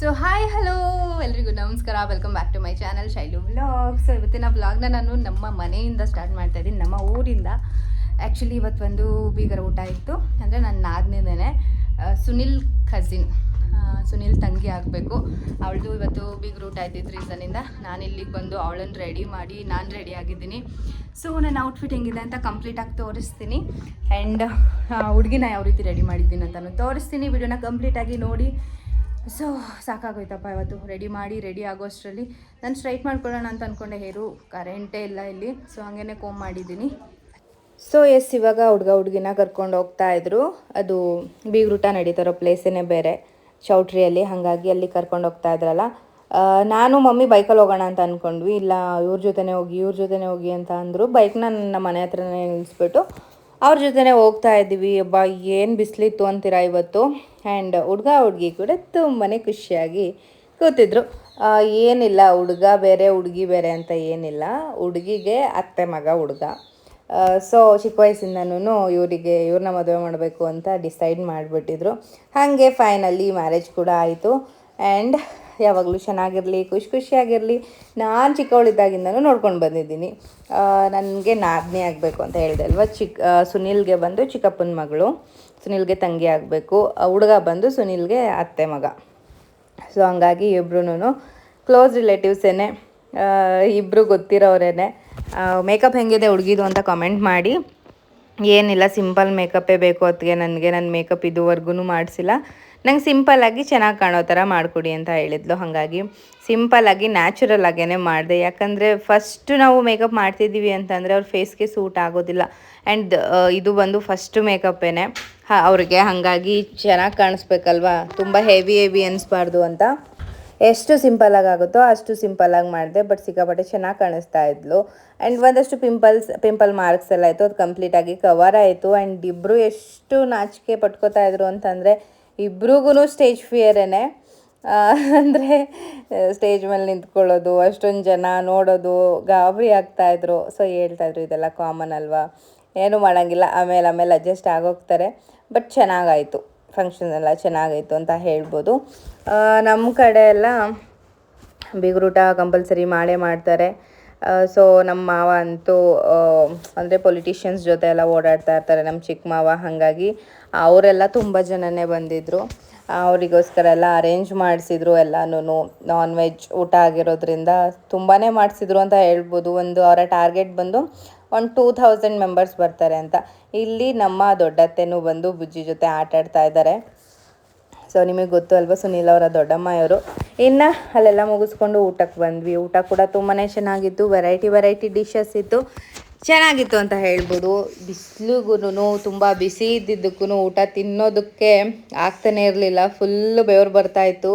So hi hello ಎಲ್ರಿಗೂ ನಮಸ್ಕಾರ. Welcome back to my channel Shailu vlog so ಇವತ್ತಿನ ವ್ಲಾಗ್ನ ನಾನು ನಮ್ಮ ಮನೆಯಿಂದ ಸ್ಟಾರ್ಟ್ ಮಾಡ್ತಾ ಇದ್ದೀನಿ. ನಮ್ಮ ಊರಿಂದ. ಆ್ಯಕ್ಚುಲಿ ಇವತ್ತು ಒಂದು ಬೀಗರ ಊಟ ಇತ್ತು. ಅಂದರೆ ನನ್ನ ನಾದ್ನೇನೆ ಸುನಿಲ್ ಕಸಿನ್ ಸುನಿಲ್ ತಂಗಿ ಆಗಬೇಕು. ಅವಳದು ಇವತ್ತು ಬೀಗರ ಊಟ ಆಯ್ತಿತ್ತು ರೀಸನಿಂದ ನಾನು ಇಲ್ಲಿಗೆ ಬಂದು ಅವಳನ್ನು ರೆಡಿ ಮಾಡಿ ನಾನು ರೆಡಿ ಆಗಿದ್ದೀನಿ. ಸೊ ನನ್ನ ಔಟ್ಫಿಟ್ ಹೆಂಗಿದೆ ಅಂತ ಕಂಪ್ಲೀಟಾಗಿ ತೋರಿಸ್ತೀನಿ. ಆ್ಯಂಡ್ ಹುಡುಗಿನ ಯಾವ ರೀತಿ ರೆಡಿ ಮಾಡಿದ್ದೀನಿ ಅಂತಲೂ ತೋರಿಸ್ತೀನಿ. ವಿಡಿಯೋನ ಕಂಪ್ಲೀಟಾಗಿ ನೋಡಿ. ಸೊ, ಸಾಕಾಗೋಯ್ತಪ್ಪ ಇವತ್ತು. ರೆಡಿ ಮಾಡಿ ರೆಡಿ ಆಗೋಷ್ಟರಲ್ಲಿ. ನಾನು ಸ್ಟ್ರೈಟ್ ಮಾಡ್ಕೊಳ್ಳೋಣ ಅಂತ ಅಂದ್ಕೊಂಡೆ ಹೇರು. ಕರೆಂಟೇ ಇಲ್ಲ ಇಲ್ಲಿ. ಸೊ ಹಾಗೇನೆ ಕೋಮ್ ಮಾಡಿದ್ದೀನಿ. ಸೊ ಎಸ್ ಇವಾಗ ಹುಡುಗ ಹುಡುಗಿನ ಕರ್ಕೊಂಡು ಹೋಗ್ತಾ ಇದ್ರು. ಅದು ಬೀಗ್ರೂಟ ನಡೀತಾರೋ ಪ್ಲೇಸೇನೆ ಬೇರೆ. ಚೌಟ್ರಿಯಲ್ಲಿ ಹಾಗಾಗಿ ಅಲ್ಲಿ ಕರ್ಕೊಂಡು ಹೋಗ್ತಾ ಇದ್ರಲ್ಲ. ನಾನು ಮಮ್ಮಿ ಬೈಕಲ್ಲಿ ಹೋಗೋಣ ಅಂತ ಅಂದ್ಕೊಂಡ್ವಿ ಇಲ್ಲ, ಇವ್ರ ಜೊತೆನೇ ಹೋಗಿ, ಇವ್ರ ಜೊತೆನೇ ಹೋಗಿ ಅಂತ ಅಂದರು. ಬೈಕ್ನ ನನ್ನ ಮನೆ ಹತ್ರನೇ ನಿಲ್ಲಿಸ್ಬಿಟ್ಟು ಅವ್ರ ಜೊತೆನೇ ಹೋಗ್ತಾ ಇದ್ದೀವಿ. ಅಬ್ಬಾ, ಏನು ಬಿಸಿಲಿತ್ತು ಅಂತೀರಾ ಇವತ್ತು? ಆ್ಯಂಡ್ ಹುಡುಗ ಹುಡುಗಿ ಕೂಡ ತುಂಬಾ ಖುಷಿಯಾಗಿ ಕೂತಿದ್ರು. ಏನಿಲ್ಲ, ಹುಡುಗ ಬೇರೆ, ಹುಡುಗಿ ಬೇರೆ ಅಂತ ಏನಿಲ್ಲ. ಹುಡುಗಿಗೆ ಅತ್ತೆ, ಮಗ, ಹುಡುಗ. ಸೊ ಚಿಕ್ಕ ವಯಸ್ಸಿಂದನೂ ಇವರಿಗೆ ಇವ್ರನ್ನ ಮದುವೆ ಮಾಡಬೇಕು ಅಂತ ಡಿಸೈಡ್ ಮಾಡಿಬಿಟ್ಟಿದ್ರು. ಹಾಗೆ ಫೈನಲಿ ಮ್ಯಾರೇಜ್ ಕೂಡ ಆಯಿತು. ಆ್ಯಂಡ್ ಯಾವಾಗಲೂ ಚೆನ್ನಾಗಿರಲಿ, ಖುಷಿ ಖುಷಿಯಾಗಿರಲಿ. ನಾನು ಚಿಕ್ಕವಳಿದ್ದಾಗಿಂದನೂ ನೋಡ್ಕೊಂಡು ಬಂದಿದ್ದೀನಿ. ನನಗೆ ನಾದನೇ ಆಗಬೇಕು ಅಂತ ಹೇಳಿದೆ ಅಲ್ವಾ? ಚಿಕ್ಕ ಸುನಿಲ್ಗೆ ಬಂದು ಚಿಕ್ಕಪ್ಪನ ಮಗಳು. ಸುನಿಲ್ಗೆ ತಂಗಿ ಆಗಬೇಕು. ಹುಡುಗ ಬಂದು ಸುನಿಲ್ಗೆ ಅತ್ತೆ ಮಗ. ಸೊ ಹಂಗಾಗಿ ಇಬ್ರು ಕ್ಲೋಸ್ ರಿಲೇಟಿವ್ಸೇನೆ ಇಬ್ಬರು ಗೊತ್ತಿರೋರೇನೆ. ಮೇಕಪ್ ಹೆಂಗಿದೆ ಹುಡುಗಿದು ಅಂತ ಕಮೆಂಟ್ ಮಾಡಿ. ಏನಿಲ್ಲ ಸಿಂಪಲ್ ಮೇಕಪ್ಪೇ ಬೇಕು ಅದಕ್ಕೆ ನನಗೆ ನನ್ನ ಮೇಕಪ್ ಇದುವರೆಗೂ ಮಾಡಿಸಿಲ್ಲ. ನಂಗೆ ಸಿಂಪಲ್ಲಾಗಿ ಚೆನ್ನಾಗಿ ಕಾಣೋ ಥರ ಮಾಡಿಕೊಡಿ ಅಂತ ಹೇಳಿದ್ಲು. ಹಾಗಾಗಿ ಸಿಂಪಲ್ಲಾಗಿ ನ್ಯಾಚುರಲ್ ಆಗೇ ಮಾಡಿದೆ. ಯಾಕಂದರೆ ಫಸ್ಟ್ ನಾವು ಮೇಕಪ್ ಮಾಡ್ತಿದ್ದೀವಿ ಅಂತಂದರೆ ಅವ್ರ ಫೇಸ್ಗೆ ಸೂಟ್ ಆಗೋದಿಲ್ಲ. ಆ್ಯಂಡ್ ಇದು ಬಂದು ಫಸ್ಟ್ ಮೇಕಪ್ಪೇನೆ ಹಾ, ಅವ್ರಿಗೆ ಹಾಗಾಗಿ ಚೆನ್ನಾಗಿ ಕಾಣಿಸ್ಬೇಕಲ್ವಾ? ತುಂಬ ಹೆವಿ ಹೆವಿ ಅನಿಸ್ಬಾರ್ದು ಅಂತ. ಎಷ್ಟು ಸಿಂಪಲಾಗಿ ಆಗುತ್ತೋ ಅಷ್ಟು ಸಿಂಪಲಾಗಿ ಮಾಡಿದೆ. ಬಟ್ ಸಿಕ್ಕಾಪಟ್ಟೆ ಚೆನ್ನಾಗಿ ಕಾಣಿಸ್ತಾ ಇದ್ಲು. ಆ್ಯಂಡ್ ಒಂದಷ್ಟು ಪಿಂಪಲ್ಸ್ ಪಿಂಪಲ್ ಮಾರ್ಕ್ಸ್ ಎಲ್ಲ ಆಯಿತು. ಅದು ಕಂಪ್ಲೀಟಾಗಿ ಕವರ್ ಆಯಿತು. ಆ್ಯಂಡ್ ಇಬ್ಬರು ಎಷ್ಟು ನಾಚಿಕೆ ಪಟ್ಕೋತಾ ಇದ್ರು ಅಂತಂದರೆ ಇಬ್ರಿಗೂ ಸ್ಟೇಜ್ ಫಿಯರೇ ಅಂದರೆ ಸ್ಟೇಜ್ ಮೇಲೆ ನಿಂತ್ಕೊಳ್ಳೋದು, ಅಷ್ಟೊಂದು ಜನ ನೋಡೋದು, ಗಾಬರಿ ಆಗ್ತಾಯಿದ್ರು ಸೊ ಹೇಳ್ತಾಯಿದ್ರು ಇದೆಲ್ಲ ಕಾಮನ್ ಅಲ್ವಾ? ಏನೂ ಮಾಡೋಂಗಿಲ್ಲ. ಆಮೇಲೆ ಆಮೇಲೆ ಅಡ್ಜಸ್ಟ್ ಆಗೋಗ್ತಾರೆ. ಬಟ್ ಚೆನ್ನಾಗಾಯಿತು. ಫಂಕ್ಷನ್ ಎಲ್ಲ ಚೆನ್ನಾಗಾಯಿತು ಅಂತ ಹೇಳ್ಬೋದು. ನಮ್ಮ ಕಡೆ ಎಲ್ಲ ಬಿಗುರೂಟ, ಕಂಪಲ್ಸರಿ ಮಾಡೇ ಮಾಡ್ತಾರೆ. ಸೊ ನಮ್ಮ ಮಾವ ಅಂತೂ ಅಂದರೆ ಪೊಲಿಟಿಷಿಯನ್ಸ್ ಜೊತೆ ಎಲ್ಲ ಓಡಾಡ್ತಾ ಇರ್ತಾರೆ ನಮ್ಮ ಚಿಕ್ಕ ಮಾವ ಹಾಗಾಗಿ ಅವರೆಲ್ಲ ತುಂಬ ಜನನೇ ಬಂದಿದ್ದರು ಅವರಿಗೋಸ್ಕರ ಎಲ್ಲ ಅರೇಂಜ್ ಮಾಡಿಸಿದ್ರು ಎಲ್ಲನೂ ನಾನ್ ವೆಜ್ ಊಟ ಆಗಿರೋದ್ರಿಂದ ತುಂಬಾ ಮಾಡಿಸಿದ್ರು ಅಂತ ಹೇಳ್ಬೋದು. ಒಂದು ಅವರ ಟಾರ್ಗೆಟ್ ಬಂದು ಒಂದು ಟೂ ಥೌಸಂಡ್ ಮೆಂಬರ್ಸ್ ಬರ್ತಾರೆ ಅಂತ. ಇಲ್ಲಿ ನಮ್ಮ ದೊಡ್ಡತ್ತೆನೂ ಬಂದು ಬುಜ್ಜಿ ಜೊತೆ ಆಟ ಆಡ್ತಾ ಇದ್ದಾರೆ. ಸೊ ನಿಮಗೆ ಗೊತ್ತು ಅಲ್ವಾ ಸುನೀಲ್ ಅವರ ದೊಡ್ಡಮ್ಮ ಇವರು ಇನ್ನು ಅಲ್ಲೆಲ್ಲ ಮುಗಿಸ್ಕೊಂಡು ಊಟಕ್ಕೆ ಬಂದ್ವಿ. ಊಟ ಕೂಡ ತುಂಬಾ ಚೆನ್ನಾಗಿತ್ತು. ವೆರೈಟಿ ವೆರೈಟಿ ಡಿಶಸ್ ಇತ್ತು. ಚೆನ್ನಾಗಿತ್ತು ಅಂತ ಹೇಳ್ಬೋದು. ಬಿಸಿಲಿಗೂ ತುಂಬ ಬಿಸಿ ಇದ್ದಿದ್ದಕ್ಕೂ ಊಟ ತಿನ್ನೋದಕ್ಕೆ ಆಗ್ತಾನೆ ಇರಲಿಲ್ಲ. ಫುಲ್ಲು ಬೆವರು ಬರ್ತಾಯಿತ್ತು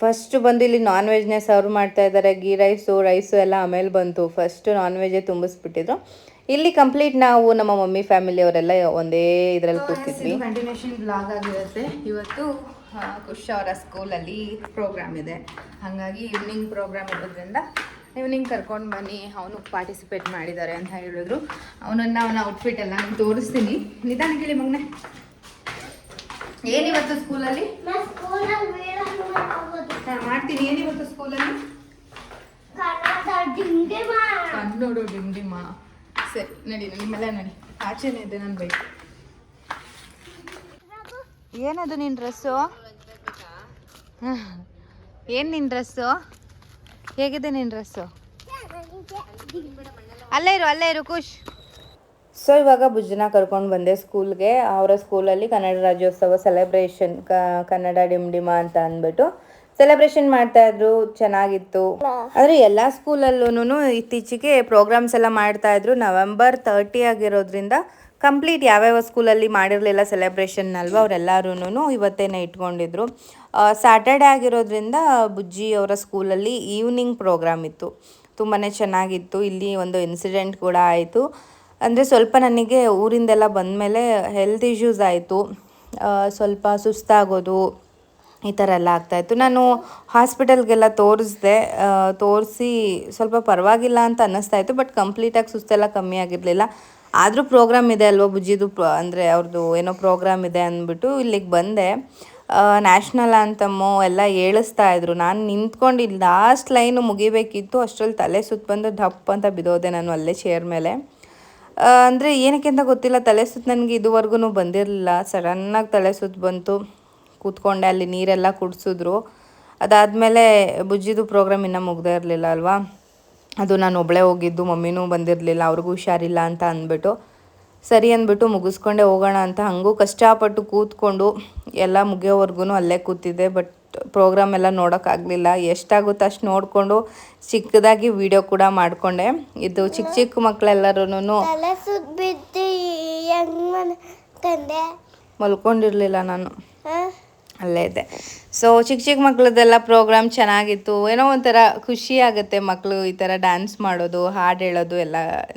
ಫಸ್ಟ್ ಬಂದು ಇಲ್ಲಿ ನಾನ್ ವೆಜ್ನೇ ಸರ್ವ್ ಮಾಡ್ತಾ ಇದ್ದಾರೆ. ಗೀ ರೈಸು ರೈಸು ಎಲ್ಲ ಆಮೇಲೆ ಬಂತು. ಫಸ್ಟ್ ನಾನ್ ವೆಜ್ಜೇ ತುಂಬಿಸ್ಬಿಟ್ಟಿದ್ರು. ಇಲ್ಲಿ ಕಂಪ್ಲೀಟ್ ನಾವು ನಮ್ಮ ಮಮ್ಮಿ ಫ್ಯಾಮಿಲಿಯವರೆಲ್ಲ ಒಂದೇ ಇದರಲ್ಲಿ ಕೂತಿದ್ವಿ. ಕಂಟಿನ್ಯೂಷನ್ ಬ್ಲಾಗ್ ಆಗಿರುತ್ತೆ. ಇವತ್ತು ಖುಷ್ ಅವರ ಸ್ಕೂಲಲ್ಲಿ ಪ್ರೋಗ್ರಾಮ್ ಇದೆ. ಹಾಗಾಗಿ ಈವ್ನಿಂಗ್ ಪ್ರೋಗ್ರಾಮ್ ಇರೋದ್ರಿಂದ ಈವ್ನಿಂಗ್ ಕರ್ಕೊಂಡು ಬನ್ನಿ ಅವನು ಪಾರ್ಟಿಸಿಪೇಟ್ ಮಾಡಿದ್ದಾರೆ ಅಂತ ಹೇಳಿದ್ರು. ಅವನನ್ನು ಅವನ ಔಟ್ಫಿಟ್ ಎಲ್ಲ ನಾನು ತೋರಿಸ್ತೀನಿ. ನಿಧಾನ ಕೇಳಿ ಮಗನೆ. ಏನಿವತ್ತು ಸ್ಕೂಲಲ್ಲಿ? ಮಾಡ್ತೀನಿ. ಏನಿವತ್ತು ಸ್ಕೂಲಲ್ಲಿ? ಕನ್ನಡ ಡಿಂಡಿಮ. ಸರಿ ನಡಿ ನಿಮ್ಮೆಲ್ಲ ನಡಿ. ಆಚೆನೇ ಇದೆ ನಾನು ಬೈಕ್. ಏನದು ನಿನ್ನ ಡ್ರೆಸ್ಸು ಏನು ನಿನ್ನ ಡ್ರೆಸ್ಸು? ಹೇಗಿದೆ ನಿನ್ನ ಡ್ರೆಸ್ಸು? ಅಲ್ಲೇ ಇರು ಅಲ್ಲೇ ಇರು, ಖುಷ್. ಸೊ ಇವಾಗ ಭುಜನ ಕರ್ಕೊಂಡು ಬಂದೆ ಸ್ಕೂಲ್ಗೆ. ಅವರ ಸ್ಕೂಲಲ್ಲಿ ಕನ್ನಡ ರಾಜ್ಯೋತ್ಸವ ಸೆಲೆಬ್ರೇಷನ್ ಕನ್ನಡ ಡಿಮ್ ಡಿಮ್ಡಿಮ ಅಂತ ಅಂದ್ಬಿಟ್ಟು ಸೆಲೆಬ್ರೇಷನ್ ಮಾಡ್ತಾ ಇದ್ರು, ಚೆನ್ನಾಗಿತ್ತು. ಅಂದ್ರೆ ಎಲ್ಲ ಸ್ಕೂಲಲ್ಲೂ ಇತ್ತೀಚೆಗೆ ಪ್ರೋಗ್ರಾಮ್ಸ್ ಎಲ್ಲ ಮಾಡ್ತಾ ಇದ್ರು. ನವೆಂಬರ್ ತರ್ಟಿ ಆಗಿರೋದ್ರಿಂದ ಕಂಪ್ಲೀಟ್ ಯಾವ್ಯಾವ ಸ್ಕೂಲಲ್ಲಿ ಮಾಡಿರಲಿಲ್ಲ ಸೆಲೆಬ್ರೇಷನ್ ಅಲ್ವಾ ಅವರೆಲ್ಲರೂ ಇವತ್ತೇನೆ ಇಟ್ಕೊಂಡಿದ್ರು. ಸ್ಯಾಟರ್ಡೆ ಆಗಿರೋದ್ರಿಂದ ಬುಜ್ಜಿ ಅವರ ಸ್ಕೂಲಲ್ಲಿ ಈವ್ನಿಂಗ್ ಪ್ರೋಗ್ರಾಮ್ ಇತ್ತು. ತುಂಬಾ ಚೆನ್ನಾಗಿತ್ತು. ಇಲ್ಲಿ ಒಂದು ಇನ್ಸಿಡೆಂಟ್ ಕೂಡ ಆಯಿತು. ಅಂದರೆ ಸ್ವಲ್ಪ ನನಗೆ ಊರಿಂದೆಲ್ಲ ಬಂದಮೇಲೆ ಹೆಲ್ತ್ ಇಶ್ಯೂಸ್ ಆಯಿತು. ಸ್ವಲ್ಪ ಸುಸ್ತಾಗೋದು, ಈ ಥರ ಎಲ್ಲ ಆಗ್ತಾಯಿತ್ತು ನಾನು ಹಾಸ್ಪಿಟಲ್ಗೆಲ್ಲ ತೋರಿಸ್ದೆ. ತೋರಿಸಿ ಸ್ವಲ್ಪ ಪರವಾಗಿಲ್ಲ ಅಂತ ಅನ್ನಿಸ್ತಾ ಇತ್ತು ಬಟ್ ಕಂಪ್ಲೀಟಾಗಿ ಸುಸ್ತೆಲ್ಲ ಕಮ್ಮಿ ಆಗಿರಲಿಲ್ಲ. ಆದರೂ ಪ್ರೋಗ್ರಾಮ್ ಇದೆ ಅಲ್ವಾ ಬುಜ್ಜಿದು ಅಂದರೆ ಅವ್ರದ್ದು ಏನೋ ಪ್ರೋಗ್ರಾಮ್ ಇದೆ ಅಂದ್ಬಿಟ್ಟು ಇಲ್ಲಿಗೆ ಬಂದೆ. ನ್ಯಾಷನಲ್ ಆ್ಯಂತಮ್ಮು ಎಲ್ಲ ಹೇಳಿಸ್ತಾ ಇದ್ರು. ನಾನು ನಿಂತ್ಕೊಂಡು ಲಾಸ್ಟ್ ಲೈನು ಮುಗಿಬೇಕಿತ್ತು. ಅಷ್ಟರಲ್ಲಿ ತಲೆ ಸುತ್ತ ಬಂದು ಧಪ್ ಅಂತ ಬಿದ್ದೋದೆ ನಾನು ಅಲ್ಲೇ ಚೇರ್ ಮೇಲೆ. ಅಂದರೆ ಏನಕ್ಕೆ ಅಂತ ಗೊತ್ತಿಲ್ಲ. ತಲೆ ಸುತ್ತ ನನಗೆ ಇದುವರೆಗೂ ಬಂದಿರಲಿಲ್ಲ. ಸಡನ್ನಾಗಿ ತಲೆ ಸುತ್ತ ಬಂತು. ಕೂತ್ಕೊಂಡೆ, ಅಲ್ಲಿ ನೀರೆಲ್ಲ ಕುಡಿಸಿದ್ರು. ಅದಾದಮೇಲೆ ಬುಜ್ಜಿದು ಪ್ರೋಗ್ರಾಮ್ ಇನ್ನೂ ಮುಗ್ದೇ ಇರಲಿಲ್ಲ ಅಲ್ವಾ? ಅದು ನಾನು ಒಬ್ಬಳೇ ಹೋಗಿದ್ದು ಮಮ್ಮಿನೂ ಬಂದಿರಲಿಲ್ಲ ಅವ್ರಿಗೂ ಹುಷಾರಿಲ್ಲ ಅಂತ ಅಂದ್ಬಿಟ್ಟು ಸರಿ ಅಂದ್ಬಿಟ್ಟು ಮುಗಿಸ್ಕೊಂಡೆ ಹೋಗೋಣ ಅಂತ ಹಾಗೂ ಕಷ್ಟಪಟ್ಟು ಕೂತ್ಕೊಂಡು ಎಲ್ಲ ಮುಗಿಯೋವರೆಗೂ ಅಲ್ಲೇ ಕೂತಿದ್ದೆ ಬಟ್ ಪ್ರೋಗ್ರಾಮ್ ಎಲ್ಲ ನೋಡೋಕ್ಕಾಗಲಿಲ್ಲ. ಎಷ್ಟಾಗುತ್ತೋ ಅಷ್ಟು ನೋಡಿಕೊಂಡು ಚಿಕ್ಕದಾಗಿ ವಿಡಿಯೋ ಕೂಡ ಮಾಡಿಕೊಂಡೆ. ಇದು ಚಿಕ್ಕ ಚಿಕ್ಕ ಮಕ್ಕಳೆಲ್ಲರೂ ಮಲ್ಕೊಂಡಿರಲಿಲ್ಲ ನಾನು. ಅಲ್ಲೇ ಇದೆ. ಸೊ ಚಿಕ್ಕ ಚಿಕ್ಕ ಮಕ್ಕಳದೆಲ್ಲ ಪ್ರೋಗ್ರಾಮ್ ಚೆನ್ನಾಗಿತ್ತು. ಏನೋ ಒಂಥರ ಖುಷಿ ಆಗುತ್ತೆ ಮಕ್ಕಳು ಈ ಥರ ಡ್ಯಾನ್ಸ್ ಮಾಡೋದು ಹಾಡು ಹೇಳೋದು ಎಲ್ಲ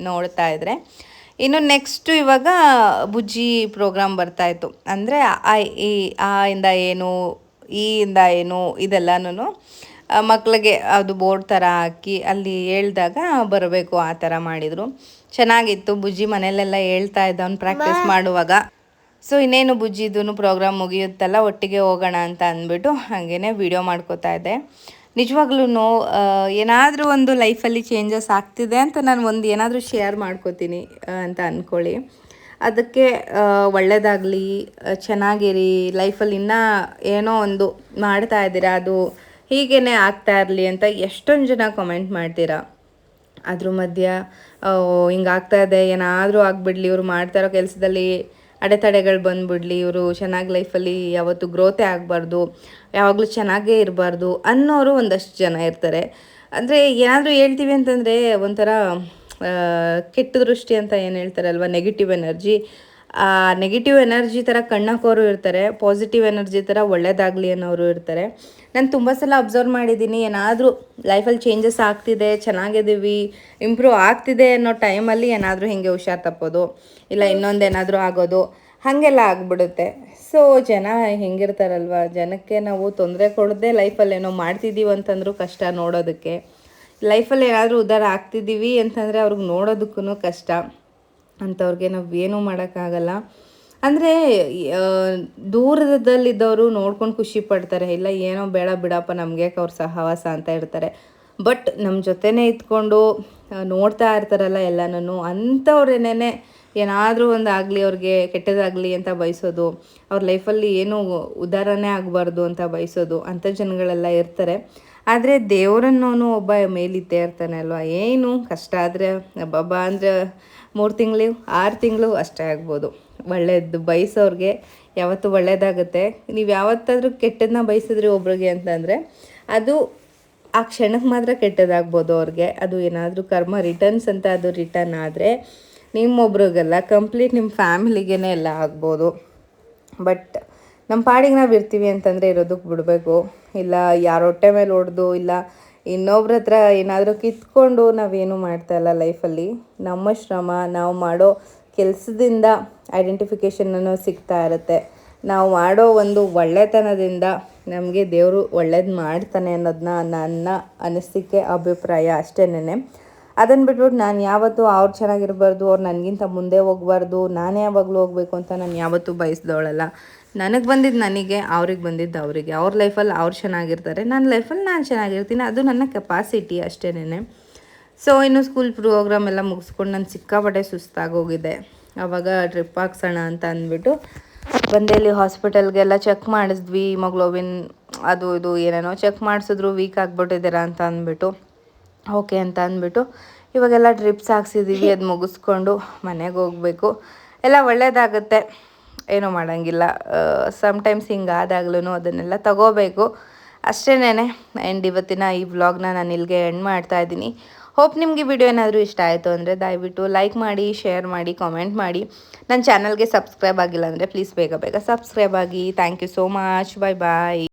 ನೋಡ್ತಾ ಇದ್ರೆ. ಇನ್ನು ನೆಕ್ಸ್ಟು ಇವಾಗ ಬುಜ್ಜಿ ಪ್ರೋಗ್ರಾಮ್ ಬರ್ತಾಯಿತ್ತು ಅಂದರೆ ಆ ಈ ಆ ಇಂದ ಏನು ಈ ಇಂದ ಏನು ಇದೆಲ್ಲನೂ ಮಕ್ಕಳಿಗೆ ಅದು ಬೋರ್ಡ್ ಥರ ಹಾಕಿ ಅಲ್ಲಿ ಹೇಳ್ದಾಗ ಬರಬೇಕು ಆ ಥರ ಮಾಡಿದರು. ಚೆನ್ನಾಗಿತ್ತು. ಬುಜ್ಜಿ ಮನೆಯಲ್ಲೆಲ್ಲ ಹೇಳ್ತಾ ಇದ್ದ ಅವ್ನು ಪ್ರಾಕ್ಟೀಸ್ ಮಾಡುವಾಗ. ಸೊ ಇನ್ನೇನು ಬುಜ್ಜಿದೂ ಪ್ರೋಗ್ರಾಮ್ ಮುಗಿಯುತ್ತಲ್ಲ, ಒಟ್ಟಿಗೆ ಹೋಗೋಣ ಅಂತ ಅಂದ್ಬಿಟ್ಟು ಹಾಗೇ ವಿಡಿಯೋ ಮಾಡ್ಕೋತಾ ಇದ್ದೆ. ನಿಜವಾಗ್ಲೂ ಏನಾದರೂ ಒಂದು ಲೈಫಲ್ಲಿ ಚೇಂಜಸ್ ಆಗ್ತಿದೆ ಅಂತ ನಾನು ಒಂದು ಏನಾದರೂ ಶೇರ್ ಮಾಡ್ಕೋತೀನಿ ಅಂತ ಅಂದ್ಕೊಳ್ಳಿ ಅದಕ್ಕೆ ಒಳ್ಳೆಯದಾಗಲಿ ಚೆನ್ನಾಗಿರಿ ಲೈಫಲ್ಲಿ ಇನ್ನೂ ಏನೋ ಒಂದು ಮಾಡ್ತಾ ಇದ್ದೀರಾ, ಅದು ಹೀಗೇ ಆಗ್ತಾ ಇರಲಿ ಅಂತ ಎಷ್ಟೊಂದು ಜನ ಕಮೆಂಟ್ ಮಾಡ್ತೀರಾ. ಅದ್ರ ಮಧ್ಯ ಹಿಂಗಾಗ್ತಾ ಇದೆ, ಏನಾದರೂ ಆಗಿಬಿಡಲಿ, ಇವರು ಮಾಡ್ತಾ ಇರೋ ಕೆಲಸದಲ್ಲಿ ಅಡೆತಡೆಗಳು ಬಂದ್ಬಿಡ್ಲಿ, ಇವರು ಚೆನ್ನಾಗಿ ಲೈಫಲ್ಲಿ ಯಾವತ್ತೂ ಗ್ರೋತೆ ಆಗಬಾರ್ದು, ಯಾವಾಗಲೂ ಚೆನ್ನಾಗೇ ಇರಬಾರ್ದು ಅನ್ನೋರು ಒಂದಷ್ಟು ಜನ ಇರ್ತಾರೆ. ಅಂದರೆ ಏನಾದರೂ ಹೇಳ್ತೀವಿ ಅಂತಂದರೆ ಒಂಥರ ಕೆಟ್ಟ ದೃಷ್ಟಿ ಅಂತ ಏನು ಹೇಳ್ತಾರಲ್ವ ನೆಗೆಟಿವ್ ಎನರ್ಜಿ ಆ ನೆಗೆಟಿವ್ ಎನರ್ಜಿ ಥರ ಕಣ್ಣಾಕೋರು ಇರ್ತಾರೆ ಪಾಸಿಟಿವ್ ಎನರ್ಜಿ ಥರ ಒಳ್ಳೇದಾಗಲಿ ಅನ್ನೋರು ಇರ್ತಾರೆ. ನಾನು ತುಂಬ ಸಲ ಅಬ್ಸರ್ವ್ ಮಾಡಿದ್ದೀನಿ ಏನಾದರೂ ಲೈಫಲ್ಲಿ ಚೇಂಜಸ್ ಆಗ್ತಿದೆ, ಚೆನ್ನಾಗಿದ್ದೀವಿ ಇಂಪ್ರೂವ್ ಆಗ್ತಿದೆ ಅನ್ನೋ ಟೈಮಲ್ಲಿ ಏನಾದರೂ ಹಿಂಗೆ ಹುಷಾರು ತಪ್ಪೋದು, ಇಲ್ಲ ಇನ್ನೊಂದು ಏನಾದರೂ ಆಗೋದು, ಹಾಗೆಲ್ಲ ಆಗ್ಬಿಡುತ್ತೆ. ಸೊ ಜನ ಹೆಂಗಿರ್ತಾರಲ್ವ? ಜನಕ್ಕೆ ನಾವು ತೊಂದರೆ ಕೊಡದೆ ಲೈಫಲ್ಲಿ ಏನೋ ಮಾಡ್ತಿದ್ದೀವಿ ಅಂತಂದ್ರೂ ಕಷ್ಟ ನೋಡೋದಕ್ಕೆ. ಲೈಫಲ್ಲಿ ಏನಾದರೂ ಉದ್ಧಾರ ಆಗ್ತಿದ್ದೀವಿ ಅಂತಂದರೆ ಅವ್ರಿಗೆ ನೋಡೋದಕ್ಕೂ ಕಷ್ಟ. ಅಂಥವ್ರಿಗೆ ನಾವು ಏನೂ ಮಾಡೋಕ್ಕಾಗಲ್ಲ. ಅಂದರೆ ದೂರದಲ್ಲಿದ್ದವರು ನೋಡ್ಕೊಂಡು ಖುಷಿ ಪಡ್ತಾರೆ. ಇಲ್ಲ, ಏನೋ ಬೇಡ ಬಿಡಪ್ಪ, ನಮಗೆ ಅವ್ರ ಸಹವಾಸ ಅಂತ ಇರ್ತಾರೆ ಬಟ್ ನಮ್ಮ ಜೊತೆನೇ ಇದ್ಕೊಂಡು ನೋಡ್ತಾ ಇರ್ತಾರಲ್ಲ ಎಲ್ಲನೂ ಅಂಥವ್ರೇನೇ ಏನಾದರೂ ಒಂದು ಆಗಲಿ ಅವ್ರಿಗೆ ಕೆಟ್ಟದಾಗಲಿ ಅಂತ ಬಯಸೋದು, ಅವ್ರ ಲೈಫಲ್ಲಿ ಏನೂ ಉದಾಹರಣೆ ಆಗಬಾರ್ದು ಅಂತ ಬಯಸೋದು, ಅಂಥ ಜನಗಳೆಲ್ಲ ಇರ್ತಾರೆ. ಆದರೆ ದೇವರನ್ನೋನು ಒಬ್ಬ ಮೇಲಿದ್ದೇ ಅಲ್ವಾ? ಏನು ಕಷ್ಟ ಆದರೆ ಹಬ್ಬ ಅಂದರೆ ಮೂರು ತಿಂಗಳು, ಆರು ತಿಂಗಳು ಅಷ್ಟೇ ಆಗ್ಬೋದು. ಒಳ್ಳೇದು ಬಯಸೋರಿಗೆ ಯಾವತ್ತೂ ಒಳ್ಳೇದಾಗುತ್ತೆ. ನೀವು ಯಾವತ್ತಾದರೂ ಕೆಟ್ಟದನ್ನ ಬಯಸಿದ್ರಿ ಒಬ್ರಿಗೆ ಅಂತಂದರೆ ಅದು ಆ ಕ್ಷಣಕ್ಕೆ ಮಾತ್ರ ಕೆಟ್ಟದಾಗ್ಬೋದು ಅವ್ರಿಗೆ. ಅದು ಏನಾದರೂ ಕರ್ಮ ರಿಟರ್ನ್ಸ್ ಅಂತ ಅದು ರಿಟರ್ನ್ ಆದರೆ ನಿಮ್ಮೊಬ್ರಿಗೆಲ್ಲ ಕಂಪ್ಲೀಟ್ ನಿಮ್ಮ ಫ್ಯಾಮಿಲಿಗೇ ಎಲ್ಲ ಆಗ್ಬೋದು. ಬಟ್ ನಮ್ಮ ಪಾಡಿಗೆ ನಾವು ಇರ್ತೀವಿ ಅಂತಂದರೆ ಇರೋದಕ್ಕೆ ಬಿಡಬೇಕು. ಇಲ್ಲ, ಯಾರ ಹೊಟ್ಟೆ ಮೇಲೆ ಹೊಡೆದು ಇಲ್ಲ, ಇನ್ನೊಬ್ರ ಹತ್ರ ಏನಾದರೂ ಕಿತ್ಕೊಂಡು ನಾವೇನು ಮಾಡ್ತಾ ಇಲ್ಲ ಲೈಫಲ್ಲಿ ನಮ್ಮ ಶ್ರಮ, ನಾವು ಮಾಡೋ ಕೆಲಸದಿಂದ ಐಡೆಂಟಿಫಿಕೇಷನ್ ಸಿಗ್ತಾ ಇರುತ್ತೆ. ನಾವು ಮಾಡೋ ಒಂದು ಒಳ್ಳೆತನದಿಂದ ನಮಗೆ ದೇವರು ಒಳ್ಳೇದು ಮಾಡ್ತಾನೆ ಅನ್ನೋದನ್ನ ನನ್ನ ಅನಿಸಿಕೆ ಅಭಿಪ್ರಾಯ ಅಷ್ಟೇನೆ ಅದನ್ನು ಬಿಟ್ಬಿಟ್ಟು ನಾನು ಯಾವತ್ತೂ ಅವ್ರು ಚೆನ್ನಾಗಿರಬಾರ್ದು, ಅವ್ರು ನನಗಿಂತ ಮುಂದೆ ಹೋಗ್ಬಾರ್ದು, ನಾನೇ ಯಾವಾಗಲೂ ಹೋಗಬೇಕು ಅಂತ ನಾನು ಯಾವತ್ತೂ ಬಯಸ್ದವಳಲ್ಲ. ನನಗೆ ಬಂದಿದ್ದು ನನಗೆ, ಅವ್ರಿಗೆ ಬಂದಿದ್ದು ಅವರಿಗೆ. ಅವ್ರ ಲೈಫಲ್ಲಿ ಅವ್ರು ಚೆನ್ನಾಗಿರ್ತಾರೆ ನನ್ನ ಲೈಫಲ್ಲಿ ನಾನು ಚೆನ್ನಾಗಿರ್ತೀನಿ. ಅದು ನನ್ನ ಕೆಪಾಸಿಟಿ ಅಷ್ಟೇನೆ ಸೊ ಇನ್ನು ಸ್ಕೂಲ್ ಪ್ರೋಗ್ರಾಮ್ ಎಲ್ಲ ಮುಗಿಸ್ಕೊಂಡು ನಾನು ಸಿಕ್ಕಾಪಟ್ಟೆ ಸುಸ್ತಾಗೋಗಿದೆ. ಆವಾಗ ಟ್ರಿಪ್ ಹಾಕ್ಸೋಣ ಅಂತ ಅಂದ್ಬಿಟ್ಟು ಬಂದೇಲಿ ಹಾಸ್ಪಿಟಲ್ಗೆಲ್ಲ ಚೆಕ್ ಮಾಡಿಸಿದ್ವಿ ಹಿಮೋಗ್ಲೋಬಿನ್ ಅದು ಇದು ಏನೇನೋ ಚೆಕ್ ಮಾಡಿಸಿದ್ರು ವೀಕ್ ಆಗಿಬಿಟ್ಟಿದ್ದೀರಾ ಅಂತ ಅಂದ್ಬಿಟ್ಟು. ಓಕೆ ಅಂತ ಅಂದ್ಬಿಟ್ಟು ಇವಾಗೆಲ್ಲ ಡ್ರಿಪ್ಸ್ ಹಾಕ್ಸಿದ್ದೀವಿ ಅದು ಮುಗಿಸ್ಕೊಂಡು ಮನೆಗೆ ಹೋಗಬೇಕು. ಎಲ್ಲ ಒಳ್ಳೆಯದಾಗುತ್ತೆ ಏನೂ ಮಾಡೋಂಗಿಲ್ಲ. ಸಮ್ಟೈಮ್ಸ್ ಹಿಂಗೆ ಆದಾಗ್ಲೂ ಅದನ್ನೆಲ್ಲ ತಗೋಬೇಕು. ಅಷ್ಟೇನೆ ಆ್ಯಂಡ್ ಇವತ್ತಿನ ಈ ವ್ಲಾಗ್ನ ನಾನು ಇಲ್ಲಿಗೆ ಎಂಡ್ ಮಾಡ್ತಾ ಇದ್ದೀನಿ. ಹೋಪ್ ನಿಮಗೆ ವಿಡಿಯೋ ಏನಾದರೂ ಇಷ್ಟ ಆಯಿತು ಅಂದರೆ ದಯವಿಟ್ಟು ಲೈಕ್ ಮಾಡಿ ಶೇರ್ ಮಾಡಿ ಕಾಮೆಂಟ್ ಮಾಡಿ. ನನ್ನ ಚಾನಲ್ಗೆ ಸಬ್ಸ್ಕ್ರೈಬ್ ಆಗಿಲ್ಲ ಅಂದರೆ ಪ್ಲೀಸ್ ಬೇಗ ಬೇಗ ಸಬ್ಸ್ಕ್ರೈಬ್ ಆಗಿ. Thank you so much bye bye